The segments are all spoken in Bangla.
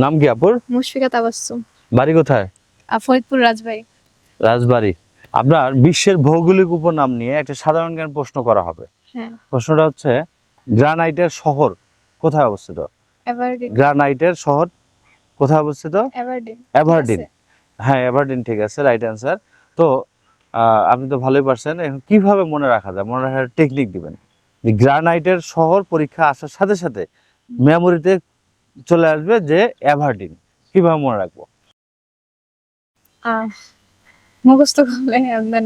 নাম কি আপুর? মুশফিকা তাবাসসুম। বাড়ি কোথায়? ফরিদপুর রাজবাড়ি। রাজবাড়ি। আপনার বিশ্বের ভৌগোলিক উপনাম নিয়ে একটা সাধারণ জ্ঞান প্রশ্ন করা হবে। হ্যাঁ। প্রশ্নটা হচ্ছে গ্রানাইটের শহর কোথায় অবস্থিত? এভারডিন। গ্রানাইটের শহর কোথায় অবস্থিত? এভারডিন এভারডিন। হ্যাঁ এভারডিন ঠিক আছে রাইট অ্যান্সার। তো আহ, আপনি তো ভালোই পারছেন। এখন কীভাবে মনে রাখা যায়? মনে রাখার টেকনিক দিবেন। গ্রানাইটের শহর পরীক্ষা আসার সাথে সাথে মেমোরিতে চলে আসবে যে এভারডিন কীভাবে মনে রাখব? মুখস্থ করলে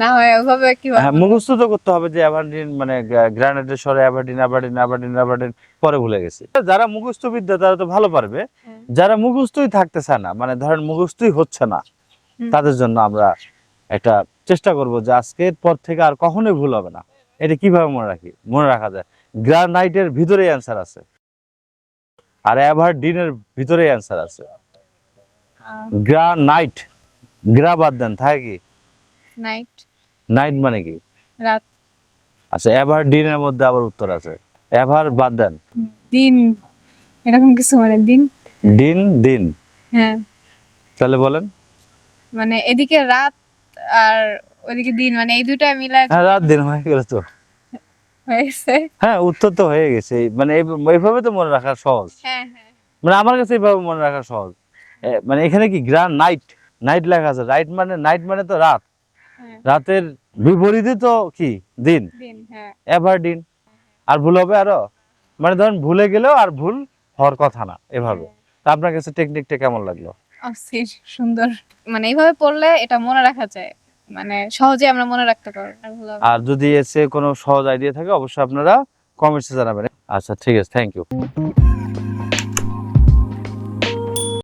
না হয় ওভাবে কি হ্যাঁ মুখস্থ তো করতে হবে যে অ্যাভারডিন মানে গ্রানাইটের শহরে অ্যাভারডিন অ্যাভারডিন অ্যাভারডিন অ্যাভারডিন পরে ভুলে গেছি। যারা মুখস্থ বিদ্যা তারা তো ভালো পারবে। হ্যাঁ। যারা মুখস্থই থাকতে চায় না মানে ধরেন মুখস্থই হচ্ছে না তাদের জন্য আমরা একটা চেষ্টা করব যে আজকের পর থেকে আর কখনোই ভুল হবে না। এটা কীভাবে মনে রাখি? মনে রাখা যায়। গ্রানাইটের ভিতরে অ্যান্সার আছে। আর অ্যাভারডিনের ভিতরে অ্যান্সার আছে। গ্রানাইট গ্রা বাদ দেন থাকে কি? নাইট নাইট মানে কি? রাত। আচ্ছা এভারডিনের মধ্যে আবার উত্তর আছে। এভার বাদ দেন। দিন। এরকম কিছু মানে দিন? দিন দিন। হ্যাঁ। তাহলে বলেন। মানে এদিকে রাত আর ওইদিকে দিন মানে এই দুইটা মিলায় হ্যাঁ রাত দিন হয়ে গেল তো। হ্যাঁ উত্তর তো হয়ে গেছে। মানে এইভাবে তো মনে রাখা সহজ। হ্যাঁ হ্যাঁ। মানে আমার কাছে এইভাবে মনে রাখা সহজ। মানে এখানে কি গ্রান নাইট? নাইট লেখা আছে। রাইট মানে নাইট মানে তো রাত। হ্যাঁ। রাতের বিপরীতে তো কি? দিন। দিন এভারডিন। আর ভুল হবে আরও। মানে ধরেন ভুলে গেলেও আর ভুল হওয়ার কথা না এভাবে। তা আপনার কাছে টেকনিকটা কেমন লাগল? সুন্দর। মানে এইভাবে পড়লে এটা মনে রাখা যায়। মানে সহজে আমরা মনে রাখতে পারব আর যদি এসে কোনো সহজ আইডিয়া থাকে, অবশ্যই আপনারা কমেন্টসে জানাবেন। আচ্ছা ঠিক আছে থ্যাংক ইউ